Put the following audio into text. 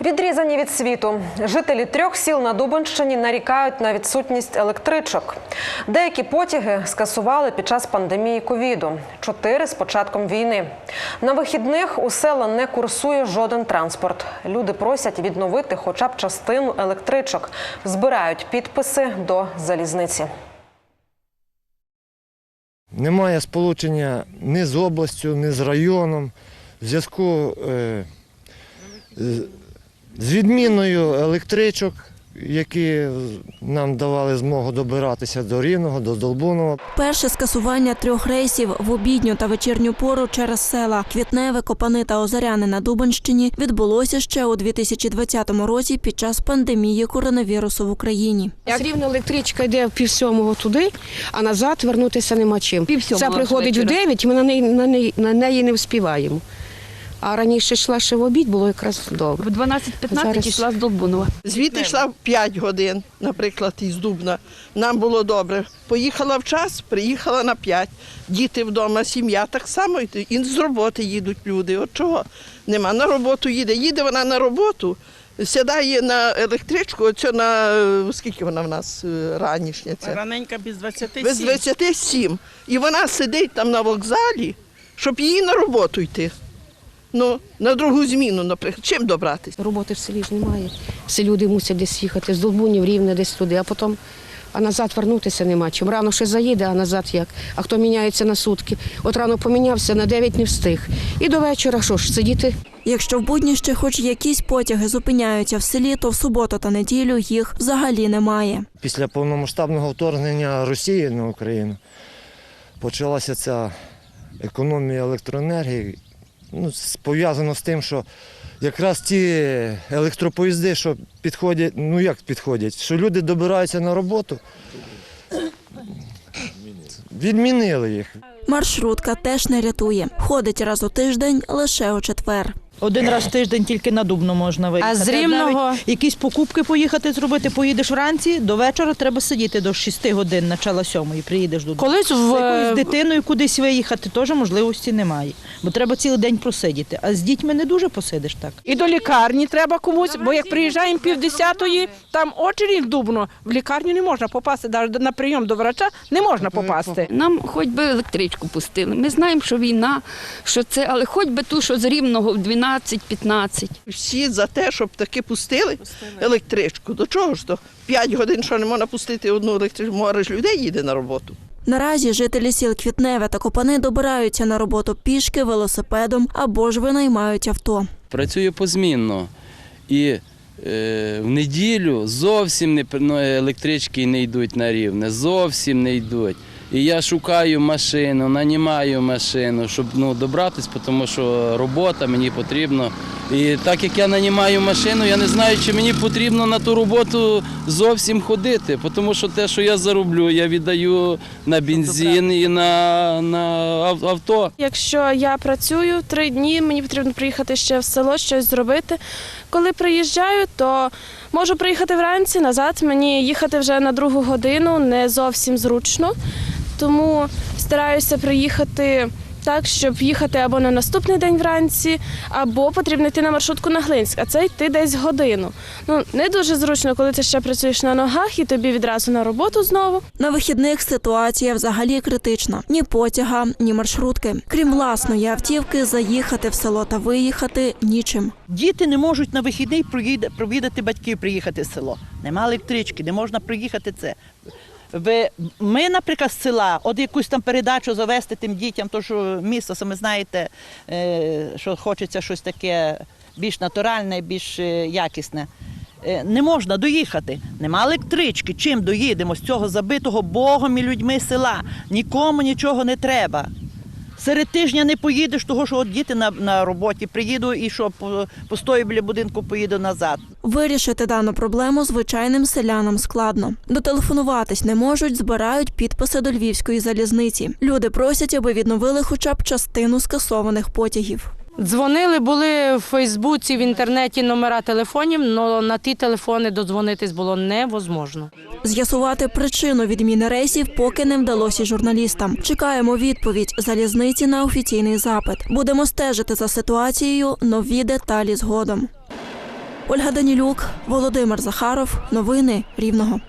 Відрізані від світу. Жителі трьох сіл на Дубинщині нарікають на відсутність електричок. Деякі потяги скасували під час пандемії ковіду. Чотири з початком війни. На вихідних у села не курсує жоден транспорт. Люди просять відновити хоча б частину електричок. Збирають підписи до залізниці. Немає сполучення ні з областю, ні з районом. В зв'язку е, з- відміною електричок, які нам давали змогу добиратися до Рівного, до Долбуного. Перше скасування трьох рейсів в обідню та вечірню пору через села Квітневе, Копани та Озаряни на Дубенщині відбулося ще у 2020 році під час пандемії коронавірусу в Україні. Як рівно електричка йде в пів сьомого туди, а назад вернутися нема чим. Пів Це приходить в. 9, ми на неї, на, неї, на неї не вспіваємо. А раніше йшла ще в обід, було якраз добре. В 12-15 Зараз- йшла з Долбунова. Звідти йшла в 5 годин, наприклад, із Дубна. Нам було добре. Поїхала в час, приїхала на 5. Діти вдома, сім'я так само. і- з роботи їдуть люди. От чого? Нема на роботу їде. Їде вона на роботу, сідає на електричку, оцю на е, скільки вона в нас е, ранішня ця? Раненька без 27. Без 27. І вона сидить там на вокзалі, щоб її на роботу йти. Ну, на другу зміну, наприклад. Чим добратися? Роботи в селі ж немає. Всі люди мусять десь їхати з Долбунів, Рівне, десь туди, а потім а назад вернутися нема чим. Рано ще заїде, а назад як. А хто міняється на сутки? От рано помінявся, на 9 не встиг. І до вечора що ж, сидіти Якщо в будні ще хоч якісь потяги зупиняються в селі, то в суботу та неділю їх взагалі немає. Після повномасштабного вторгнення Росії на Україну почалася ця економія електроенергії. Ну, пов'язано з тим, що якраз ті електропоїзди, що підходять, ну як підходять, що люди добираються на роботу, відмінили їх. Маршрутка теж не рятує. Ходить раз у тиждень лише у четвер. Один раз в тиждень тільки на Дубну можна виїхати. з Рівного? Навіть якісь покупки поїхати зробити, поїдеш вранці, до вечора треба сидіти до 6 годин, начала сьомої, приїдеш додому. Колись З якоюсь в дитиною кудись виїхати теж можливості немає. Бо треба цілий день просидіти. А з дітьми не дуже посидиш так. І до лікарні треба комусь, бо як приїжджаємо півдесятої, там очередь дубно, в лікарню не можна попасти, навіть на прийом до врача не можна попасти. нам хоч би електричку пустили. Ми знаємо, що війна, що це, але хоч би ту, що з рівного в 12-15. Всі за те, щоб таки пустили електричку. До чого ж то? 5 годин, що не можна пустити одну електричку, море ж людей їде на роботу. Наразі жителі сіл Квітневе та Копани добираються на роботу пішки, велосипедом або ж винаймають авто. працює позмінно. І е, в неділю зовсім не, ну, електрички не йдуть на рівне, зовсім не йдуть. І я шукаю машину, нанімаю машину, щоб ну, добратися, тому що робота мені потрібно. І так як я нанімаю машину, я не знаю, чи мені потрібно на ту роботу зовсім ходити, тому що те, що я зароблю, я віддаю на бензин і на, на авто. Якщо я працюю три дні, мені потрібно приїхати ще в село, щось зробити. Коли приїжджаю, то можу приїхати вранці назад. Мені їхати вже на другу годину не зовсім зручно. Тому стараюся приїхати так, щоб їхати або на наступний день вранці, або потрібно йти на маршрутку на Глинськ, а це йти десь годину. Ну не дуже зручно, коли ти ще працюєш на ногах і тобі відразу на роботу знову. На вихідних ситуація взагалі критична: ні потяга, ні маршрутки. Крім власної автівки, заїхати в село та виїхати нічим. Діти не можуть на вихідний проїде- провідати батьків, приїхати в село. Нема електрички, не можна приїхати це. Ви, ми, наприклад, з села, от якусь там передачу завести тим дітям, то що місто, саме знаєте, е, що хочеться щось таке більш натуральне, більш е, якісне. Е, Не можна доїхати. Нема електрички. Чим доїдемо з цього забитого Богом і людьми села? Нікому нічого не треба. Серед тижня не поїдеш, того що от діти на, на роботі приїду і що по- постою біля будинку поїду назад. Вирішити дану проблему звичайним селянам складно. Дотелефонуватись не можуть, збирають підписи до львівської залізниці. Люди просять, аби відновили хоча б частину скасованих потягів. Дзвонили, були в Фейсбуці, в інтернеті номера телефонів, але на ті телефони додзвонитись було невозможно. З'ясувати причину відміни рейсів поки не вдалося журналістам. Чекаємо відповідь залізниці на офіційний запит. Будемо стежити за ситуацією. Нові деталі згодом. Ольга Данілюк, Володимир Захаров. Новини Рівного.